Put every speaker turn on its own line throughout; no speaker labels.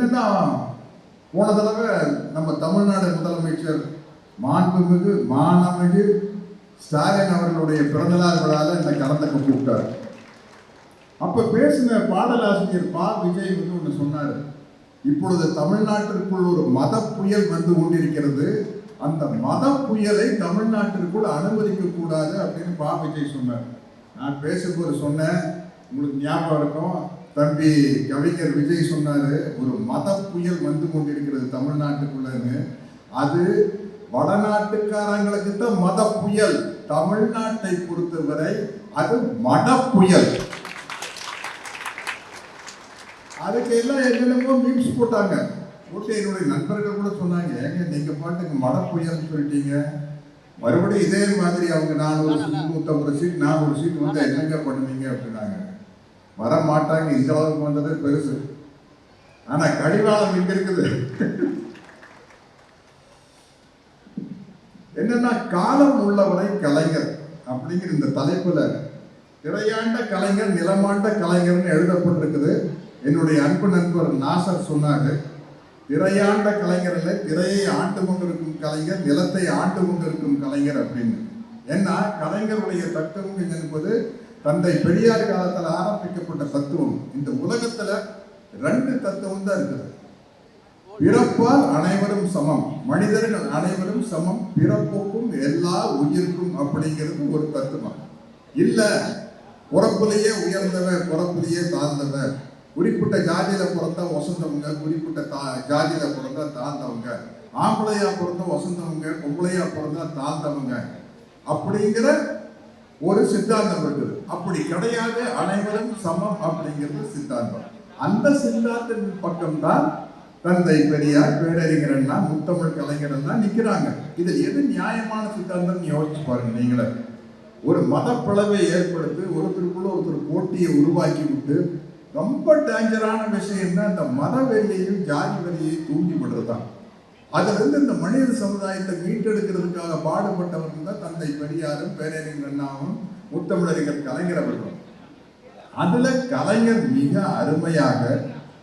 என்னன்னா போன தடவை நம்ம தமிழ்நாடு முதலமைச்சர் மாண்புமிகு மானமிகு ஸ்டாலின் அவர்களுடைய பிறந்தநாள் விழாவில் என்னை கலந்துக்க கூப்பிட்டார் அப்போ பேசின பாடலாசிரியர் பா. விஜய் வந்து ஒன்று சொன்னார். இப்பொழுது தமிழ்நாட்டிற்குள் ஒரு மத புயல் வந்து கொண்டிருக்கிறது. அந்த மத புயலை தமிழ்நாட்டிற்குள் அனுமதிக்க கூடாது அப்படின்னு பா. விஜய் சொன்னார். நான் பேசும்போது சொன்னேன். உங்களுக்கு ஞாபகம் இருக்கும் தம்பி கவிஞர் விஜய் சொன்னார் ஒரு மத புயல் வந்து கொண்டிருக்கிறது தமிழ்நாட்டுக்குள்ளன்னு. அது வடநாட்டுக்காரங்களுக்கு தான் மத புயல். தமிழ்நாட்டை பொறுத்தவரை அது மட புயல். அதுக்கு எல்லாம் என்னென்னமோ மீம்ஸ் போட்டாங்க. போட்டு என்னுடைய நண்பர்கள் கூட சொன்னாங்க ஏங்க நீங்கள் பாட்டுக்கு மடப்புயல்னு புயல்னு சொல்லிட்டீங்க. மறுபடியும் இதே மாதிரி அவங்க நானூறு சீட் நூற்றம்பது சீட் நானூறு சீட் வந்து என்னங்க பண்ணுவீங்க? அப்படின்னாங்க. வர மாட்டாங்க இந்த அளவுக்கு வந்ததே பெருசு. ஆனா கடிவாளம் இங்க இருக்குது? என்னன்னா காலம் உள்ளவரை கலைஞர் அப்படிங்கிற இந்த தலைப்புல திரையாண்ட கலைஞர் நிலமாண்ட கலைஞர்னு எழுதப்பட்டிருக்குது. என்னுடைய அன்பு நண்பர் நாசர் சொன்னாங்க திரையாண்ட கலைஞர் இல்லை திரையை ஆண்டு கொண்டிருக்கும் கலைஞர் நிலத்தை ஆண்டு கொண்டிருக்கும் கலைஞர் அப்படின்னு. ஏன்னா கலைஞருடைய தத்துவம் என்பது தந்தை பெரியார் காலத்தில் ஆரம்பிக்கப்பட்ட தத்துவம் இந்த உலகத்துல ரெண்டு தத்துவம் தான் இருக்குது. பிறப்பால் அனைவரும் சமம் மனிதர்கள் அனைவரும் சமம் பிறப்புக்கும் எல்லா உயிருக்கும் அப்படிங்கிறது ஒரு தத்துவம். இல்ல பிறப்புலேயே உயர்ந்தவன் பிறப்புலேயே தாழ்ந்தவ குறிப்பிட்ட ஜாதியில பிறந்தா வசந்தவங்க குறிப்பிட்ட தா ஜாதியில பிறந்தா தாழ்ந்தவங்க ஆம்பளையா பிறந்தா வசந்தவங்க பொம்பளையா பிறந்தா தாழ்ந்தவங்க அப்படிங்கிற ஒரு சித்தாந்தம் இருக்குது அப்படி கிடையாது அனைவரும் சமம் அப்படிங்கிறது சித்தாந்தம். அந்த சித்தாந்தத்தின் பக்கம்தான் தந்தை பெரியார் பேரறிஞரன்னா முத்தமிழ் கலைஞரன் தான் நிற்கிறாங்க இதில் எது நியாயமான சித்தாந்தம் யோசிச்சு பாருங்க நீங்களே. ஒரு மத பிளவை ஏற்படுத்தி ஒருத்தருக்குள்ள ஒருத்தர் போட்டியை உருவாக்கி விட்டு ரொம்ப டேஞ்சரான விஷயம் தான் இந்த மத வெறியையும் ஜாதி வெளியையும் தூண்டி விடுறது தான் அதிலிருந்து இந்த மனித சமுதாயத்தை மீட்டெடுக்கிறதுக்காக பாடுபட்டவர்கள் தான் தந்தை பெரியாரும் பேரறிஞர் அண்ணாவும் முத்தமிழறிஞர் கலைஞர் அவர்களும். அதுல கலைஞர் மிக அருமையாக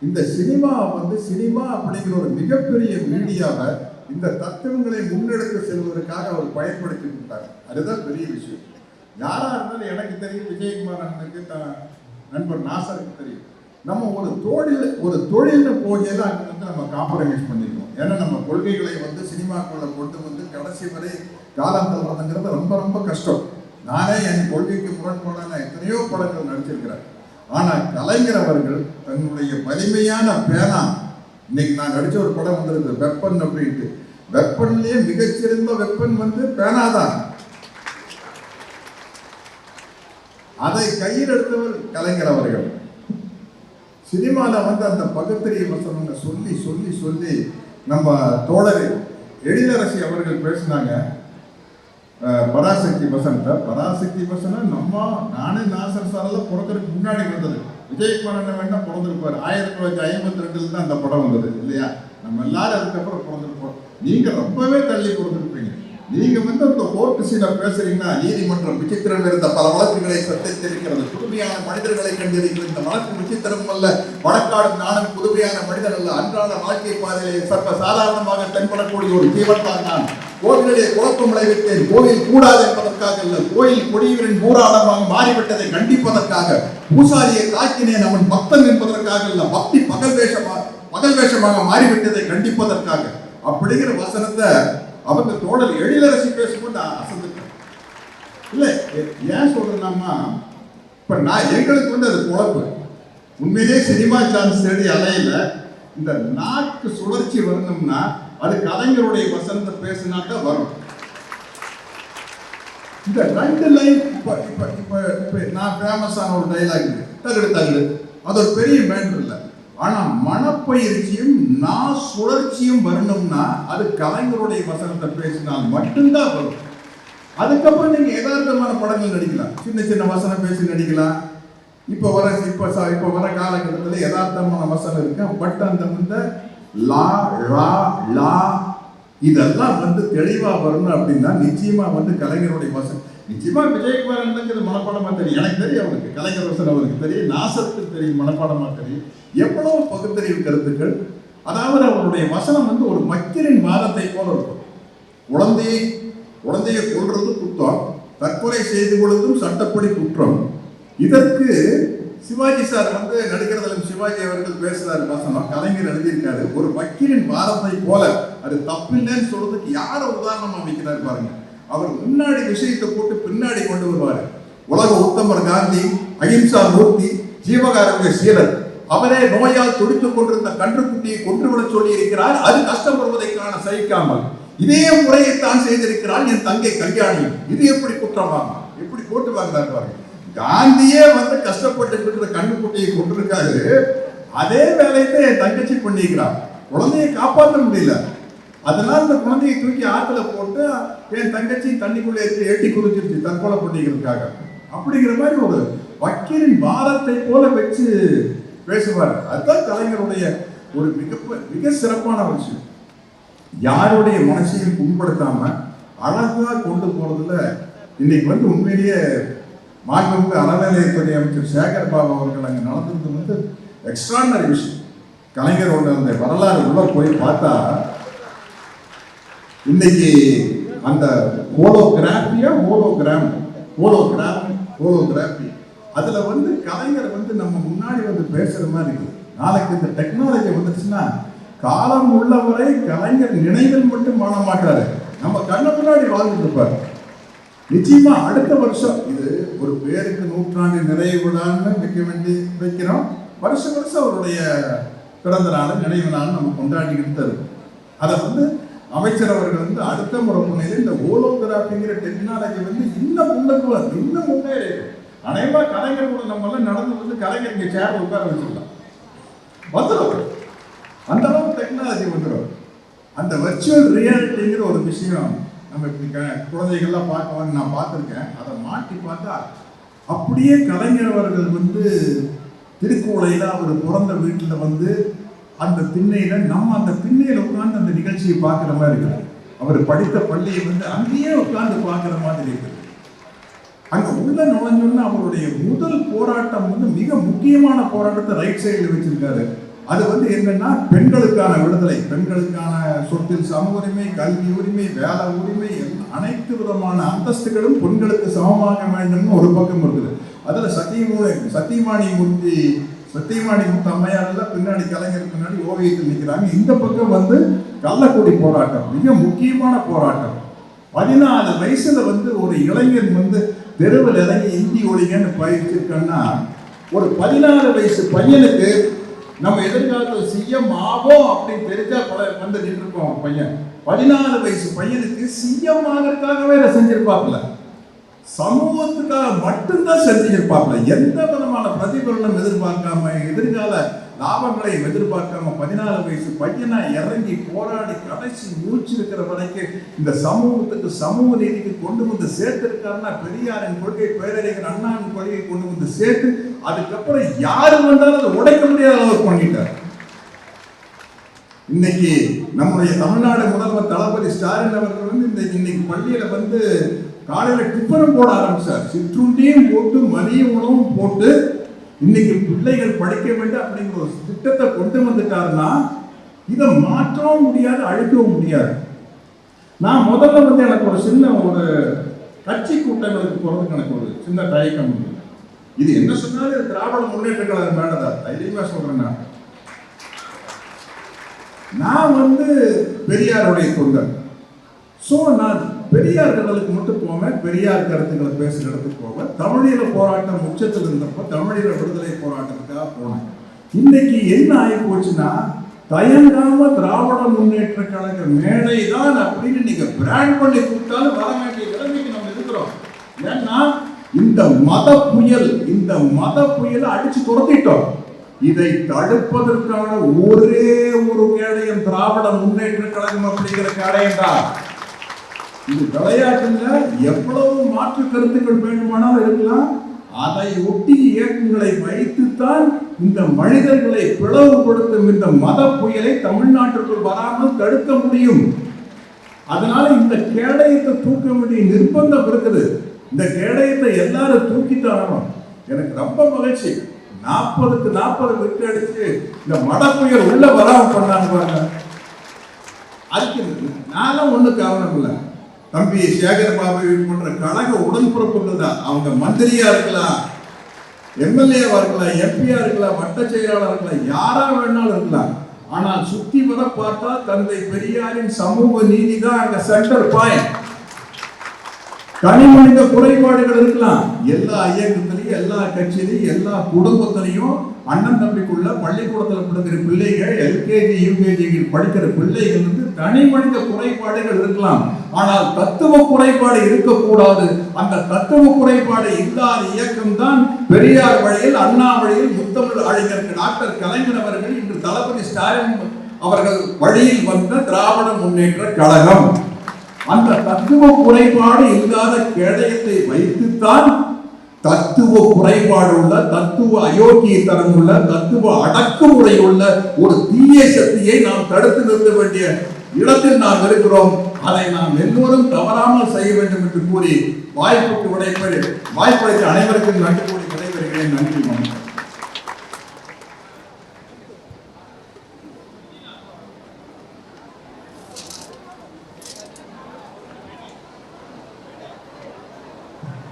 இந்த சினிமா வந்து சினிமா அப்படிங்கிற ஒரு மிகப்பெரிய மீடியாவை இந்த தத்துவங்களை முன்னெடுத்து செல்வதற்காக அவர் பயன்படுத்தி கொடுத்தார் அதுதான் பெரிய விஷயம். யாரா இருந்தாலும் எனக்கு தெரியும் விஜயகுமார் அண்ணனுக்கு த- நண்பர் நாசருக்கு தெரியும். நம்ம ஒரு தொழில் ஒரு தொழில் போகையில அங்க வந்து நம்ம காம்ப்ரமைஸ் பண்ணிருக்கோம் ஏன்னா நம்ம கொள்கைகளை வந்து சினிமாக்குள்ள கொண்டு வந்து கடைசி வரை காலம் தள்ளுறதுங்கிறது ரொம்ப ரொம்ப கஷ்டம். நானே என் கொள்கைக்கு முரண்பாடான எத்தனையோ படங்கள் நடிச்சிருக்கிறேன். ஆனால் கலைஞர் அவர்கள் தன்னுடைய வலிமையான பேனா இன்னைக்கு நான் நடிச்ச ஒரு படம் வந்திருக்கு வெப்பன் அப்படின்ட்டு. வெப்பன்லயே மிகச்சிறந்த வெப்பன் வந்து பேனா தான். அதை கையில் எடுத்தவர் கலைஞர் அவர்கள். சினிமாவில் வந்து அந்த பகுத்தறிய வசனங்க சொல்லி சொல்லி சொல்லி நம்ம தோழர் எழிலரசி அவர்கள் பேசினாங்க. பராசக்தி வசனத்தை. பராசக்தி வசனம் நம்ம நானே நாசர் சாரில் பிறக்கிறதுக்கு முன்னாடி வந்தது. விஜயகுமாரன் என்ன வேணா பிறந்திருப்பார். ஆயிரத்தி தொள்ளாயிரத்தி ஐம்பத்தி ரெண்டுல தான் அந்த படம் வந்தது இல்லையா? நம்ம எல்லாரும் அதுக்கப்புறம் பிறந்திருப்போம். நீங்கள் ரொம்பவே தள்ளி பிறந்திருப்பீங்க நீங்க வந்து அந்த கோர்ட்டு சீனை பேசுறீங்கன்னா நீதிமன்றம் விசித்திரம் இருந்த பல வழக்குகளை சத்தித்திருக்கிறது புதுமையான மனிதர்களை கண்டிருக்கிறது இந்த வழக்கு விசித்திரம் அல்ல வழக்காடும் நானும் புதுமையான மனிதன் அல்ல. அன்றாட வாழ்க்கை பாதையிலே சர்வ சாதாரணமாக தென்படக்கூடிய ஒரு ஜீவன் தான் நான். கோவிலிலே குழப்பம் விளைவித்தேன் கோவில் கூடாது என்பதற்காக அல்ல. கோயில் கொடியூரின் மூராளமாக மாறிவிட்டதை கண்டிப்பதற்காக பூசாரியை தாக்கினேன் அவன் பக்தன் என்பதற்காக அல்ல. பக்தி பகல் வேஷமாக பகல் வேஷமாக மாறிவிட்டதை கண்டிப்பதற்காக. அப்படிங்கிற வசனத்தை அவங்க தோழர் எழிலரசி பேசும்போது நான் அசந்துட்டேன். இல்லை ஏன் சொல்கிறேன்னா இப்போ நான் எங்களுக்கு வந்து அது குழப்பு உண்மையிலே சினிமா சான்ஸ் தேடி அலையில இந்த நாக்கு சுழற்சி வரணும்னா அது கலைஞருடைய வசனத்தை பேசினா தான் வரும். இந்த ரெண்டு லைன் இப்போ இப்போ இப்போ நான் ஃபேமஸான ஒரு டைலாக் தகுடு தகுடு. அது ஒரு பெரிய மேட்டர் ஆனால் ஆனா மனப்பயிற்சியும் நான் சுழற்சியும் வரணும்னா அது கலைஞருடைய வசனத்தை பேசினால் மட்டும்தான் வரும். அதுக்கப்புறம் நீங்க யதார்த்தமான படங்கள் நடிக்கலாம். சின்ன சின்ன வசனம் பேசி நடிக்கலாம். இப்போ வர இப்போ ச- இப்போ வர காலகட்டத்தில் யதார்த்தமான வசனம் இருக்கு. பட் அந்த வந்து லா லா லா இதெல்லாம் வந்து தெளிவா வரணும் அப்படின்னா நிச்சயமா வந்து கலைஞருடைய வசனம். நிச்சயமா விஜயகுமார் இது மனப்பாடமா தெரியும். எனக்கு தெரியும் அவருக்கு கலைஞர் அவருக்கு தெரியும். நாசருக்கு தெரியும் மனப்பாடமா தெரியும். எவ்வளவு பகுத்தறிவு கருத்துக்கள். அதாவது அவருடைய வசனம் வந்து ஒரு மக்களின் வாதத்தை போல இருக்கும். குழந்தையை குழந்தையை கொள்றது குற்றம். தற்கொலை செய்து கொள்வதும் சட்டப்படி குற்றம். இதற்கு சிவாஜி சார் வந்து நடிகர்தலம் சிவாஜி அவர்கள் பேசுறாரு வசனம். கலைஞர் எழுதியிருக்காரு. ஒரு வக்கீலின் வாதத்தை போல. அது தப்பில்லைன்னு சொல்றதுக்கு யார உதாரணமா வைக்கிறாரு பாருங்க. அவர் முன்னாடி விஷயத்தை போட்டு பின்னாடி கொண்டு வருவார். உலக உத்தமர் காந்தி அகிம்சா மூர்த்தி ஜீவகாரங்க சீலர் அவரே நோயால் துடித்துக் கொண்டிருந்த கன்றுக்குட்டியை கொன்றுவிட சொல்லி இருக்கிறார் அது கஷ்டம் வருவதை காண சகிக்காமல். இதே முறையைத்தான் செய்திருக்கிறான் என் தங்கை கல்யாணி. இது எப்படி குற்றமாகும் எப்படி போட்டு வாங்குறாரு பாருங்க. காந்தியே வந்து கஷ்டப்பட்டு இருக்கிற கண்ணுக்குட்டியை கொண்டிருக்காரு அதே வேலையை என் தங்கச்சி பண்ணிக்கிறான் குழந்தையை காப்பாற்ற முடியல. அதனால் அந்த குழந்தையை தூக்கி ஆத்துல போட்டு என் தங்கச்சி தண்ணிக்குள்ளே எடுத்து எட்டி குறிஞ்சிருச்சு தற்கொலை பண்ணிக்கிறதுக்காக அப்படிங்கிற மாதிரி ஒரு வக்கீலின் வாதத்தை போல வச்சு பேசுவார். அதுதான் கலைஞருடைய ஒரு மிக மிக சிறப்பான விஷயம். யாருடைய மனசையும் புண்படுத்தாம அழகா கொண்டு போறதுல இன்னைக்கு வந்து உண்மையிலேயே மாண்புமிகு அறநிலையத்துறை அமைச்சர் சேகர் பாபு அவர்கள் அங்கே நடந்தது வந்து எக்ஸ்ட்ரானரி விஷயம். கலைஞரோட அந்த வரலாறு உள்ள போய் பார்த்தா இன்னைக்கு அந்த ஹோலோகிராஃபியா ஹோலோகிராம் ஹோலோகிராம் ஹோலோகிராஃபி அதுல வந்து கலைஞர் வந்து நம்ம முன்னாடி வந்து பேசுற மாதிரி இருக்குது நாளைக்கு இந்த டெக்னாலஜி வந்துச்சுன்னா காலம் உள்ளவரை கலைஞர் நினைவில் மட்டும் வாழ மாட்டாரு. நம்ம கண்ண முன்னாடி வாழ்ந்துட்டு இருப்பாரு. நிச்சயமா அடுத்த வருஷம் இது ஒரு பேருக்கு நூற்றாண்டு நிறைவு விழான்னு வைக்க வேண்டி வைக்கிறோம். வருஷம் வருஷம் அவருடைய பிறந்த நாள் நினைவு நாள் நம்ம கொண்டாடிக்கிட்டு தான் அதை வந்து அமைச்சர் அவர்கள் வந்து அடுத்த முறை புனையில இந்த ஓலோகிராஃபிங்கிற டெக்னாலஜி வந்து இன்னும் முன்னேறுவார் இன்னும் முன்னேறி அனைவா கலைஞர் கூட நம்ம எல்லாம் நடந்து வந்து கலைஞர் இங்கே சேர் உட்கார வச்சிடலாம் வந்துடும் அந்த அளவுக்கு டெக்னாலஜி வந்துடும் அந்த வர்ச்சுவல் ரியாலிட்டிங்கிற ஒரு விஷயம் நம்ம இப்படி குழந்தைகள்லாம் பார்க்கவான்னு நான் பார்த்துருக்கேன். அதை மாட்டி பார்த்தா அப்படியே கலைஞர் அவர்கள் வந்து திருக்குவளையில் அவர் பிறந்த வீட்டில் வந்து அந்த திண்ணையில நம்ம அந்த திண்ணையில உட்கார்ந்து அந்த நிகழ்ச்சியை பார்க்குற மாதிரி இருக்குது அவர் படித்த பள்ளியை வந்து அங்கேயே உட்கார்ந்து பார்க்குற மாதிரி இருக்குது அங்க உள்ள நுழைஞ்சோன்னா அவருடைய முதல் போராட்டம் வந்து மிக முக்கியமான போராட்டத்தை ரைட் சைடில் வச்சிருக்காரு. அது வந்து என்னன்னா பெண்களுக்கான விடுதலை. பெண்களுக்கான சொத்தில் சம உரிமை கல்வி உரிமை வேலை உரிமை அனைத்து விதமான அந்தஸ்துகளும் பெண்களுக்கு சமமாக வேண்டும்னு ஒரு பக்கம் இருக்குது. அதுல சத்தியமூ சத்தியமானி மூர்த்தி சத்தியமாணி முத்து பின்னாடி கலைஞர் பின்னாடி ஓவியத்தில் நிற்கிறாங்க இந்த பக்கம் வந்து கள்ளக்குடி போராட்டம் மிக முக்கியமான போராட்டம். பதினாலு வயசுல வந்து ஒரு இளைஞன் வந்து தெருவில் இறங்கி இந்தி ஒழிங்கன்னு பயிற்சிருக்கன்னா ஒரு பதினாறு வயசு பையனுக்கு நம்ம எதிர்காலத்தில் சிஎம் ஆவோம் அப்படின்னு தெரிஞ்சா பல வந்து நின்றுருக்கோம் பையன். பதினாலு வயசு பையனுக்கு சிஎம் ஆகிறதுக்காகவே செஞ்சிருப்பாப்ல சமூகத்துக்காக மட்டும்தான் செஞ்சிருப்பாப்ல. எந்த விதமான பிரதிபலனும் எதிர்பார்க்காம எதிர்கால லாபங்களை எதிர்பார்க்காம பதினாலு வயசு பையனா இறங்கி போராடி கடைசி மூச்சு இருக்கிற வரைக்கும் இந்த சமூகத்துக்கு சமூக நீதிக்கு கொண்டு வந்து சேர்த்திருக்காருன்னா பெரியாரின் கொள்கை பேரறிஞர் அண்ணாவின் கொள்கையை கொண்டு வந்து சேர்த்து அதுக்கப்புறம் யாரு வந்தாலும் அதை உடைக்க முடியாத அளவுக்கு பண்ணிட்டார். இன்னைக்கு நம்முடைய தமிழ்நாடு முதல்வர் தளபதி ஸ்டாலின் அவர்கள் வந்து இந்த இன்னைக்கு பள்ளியில வந்து காலையில் டிஃபனும் போட ஆரம்பிச்சார். சிற்றுண்டியும் போட்டு மதிய உணவும் போட்டு இன்னைக்கு பிள்ளைகள் படிக்க வேண்டும் அப்படிங்கிற ஒரு திட்டத்தை கொண்டு வந்துட்டாருன்னா இதை மாற்றவும் முடியாது அழிக்கவும் முடியாது. நான் முதல்ல வந்து எனக்கு ஒரு சின்ன ஒரு கட்சி கூட்டங்களுக்கு போகிறதுக்கு எனக்கு ஒரு சின்ன தயக்கம் இது என்ன சொன்னாலும் திராவிட முன்னேற்ற கழகம் வேண்டதா தைரியமாக சொல்கிறேன் நான். நான் வந்து பெரியாருடைய தொண்டர். ஸோ நான் பெரியார் கடலுக்கு மட்டும் போவேன் பெரியார் கருத்துக்களை பேசுகிற இடத்துக்கு போவேன் தமிழீழ போராட்டம் உச்சத்தில் இருந்தப்போ தமிழீழ விடுதலை போராட்டத்துக்காக போனேன். இன்னைக்கு என்ன ஆகி போச்சுன்னா தயங்காம திராவிட முன்னேற்ற கழக மேடை தான் அப்படின்னு நீங்க பிராண்ட் பண்ணி கூப்பிட்டாலும் வர வேண்டிய நிலைமைக்கு நம்ம இருக்கிறோம். ஏன்னா இந்த மத புயல் இந்த மத புயலை அடிச்சு துரத்திட்டோம். இதை தடுப்பதற்கான ஒரே ஒரு கேடயம் திராவிட முன்னேற்ற கழகம் அப்படிங்கிற கேடயம் தான் இது விளையாட்டுல எவ்வளவு மாற்று கருத்துக்கள் வேண்டுமானாலும் இருக்கலாம். அதை ஒட்டி இயக்கங்களை வைத்துத்தான் இந்த மனிதர்களை பிளவுபடுத்தும் இந்த மத புயலை தமிழ்நாட்டிற்குள் வராமல் தடுக்க முடியும். அதனால இந்த கேடயத்தை தூக்க வேண்டிய நிர்பந்தம் இருக்குது. இந்த கேடயத்தை எல்லாரும் தூக்கித்தாரணும் எனக்கு ரொம்ப மகிழ்ச்சி. நாற்பதுக்கு நாற்பது விட்டு அடிச்சு இந்த மத புயல் உள்ள வராம பண்ணாங்க பாருங்க. அதுக்கு நானும் ஒண்ணு கவனம் இல்லை. தம்பி சேகர் பாபு இது போன்ற கழக உடன்பிறப்புகள் தான் அவங்க மந்திரியா இருக்கலாம் எம்எல்ஏவா இருக்கலாம் எம்பியா இருக்கலாம் வட்ட செயலாளர் இருக்கலாம் யாரா வேணாலும் இருக்கலாம். ஆனால் சுத்தி வர பார்த்தா தந்தை பெரியாரின் சமூக நீதி தான் அங்க சென்டர் பாயிண்ட் தனி மனித குறைபாடுகள் இருக்கலாம். எல்லா இயக்கத்திலையும் எல்லா கட்சியிலையும் எல்லா குடும்பத்திலையும் அண்ணன் தம்பிக்குள்ள பள்ளிக்கூடத்தில் படிக்கிற பிள்ளைகள் எல்கேஜி யூகேஜி படிக்கிற பிள்ளைகள் வந்து தனி மனித குறைபாடுகள் இருக்கலாம். ஆனால் தத்துவ குறைபாடு இருக்கக்கூடாது. அந்த தத்துவ குறைபாடு இல்லாத இயக்கம் தான் பெரியார் வழியில் அண்ணா வழியில் முத்தமிழ் அறிஞர் டாக்டர் கலைஞர் அவர்கள் இன்று தளபதி ஸ்டாலின் அவர்கள் வழியில் வந்த திராவிட முன்னேற்ற கழகம். அந்த தத்துவ குறைபாடு இல்லாத கேடயத்தை வைத்துத்தான் தத்துவ குறைபாடு உள்ள தத்துவ அயோக்கியத்தனம் உள்ள தத்துவ அடக்குமுறை உள்ள ஒரு தீய சக்தியை நாம் தடுத்து நிறுத்த வேண்டிய இடத்தில் நாம் இருக்கிறோம். அதை நாம் எல்லோரும் தவறாமல் செய்ய வேண்டும் என்று கூறி வாய்ப்புக்கு விடைபெறு. வாய்ப்பளித்த அனைவருக்கும் நன்றி கூறி விடைபெறுகிறேன். நன்றி.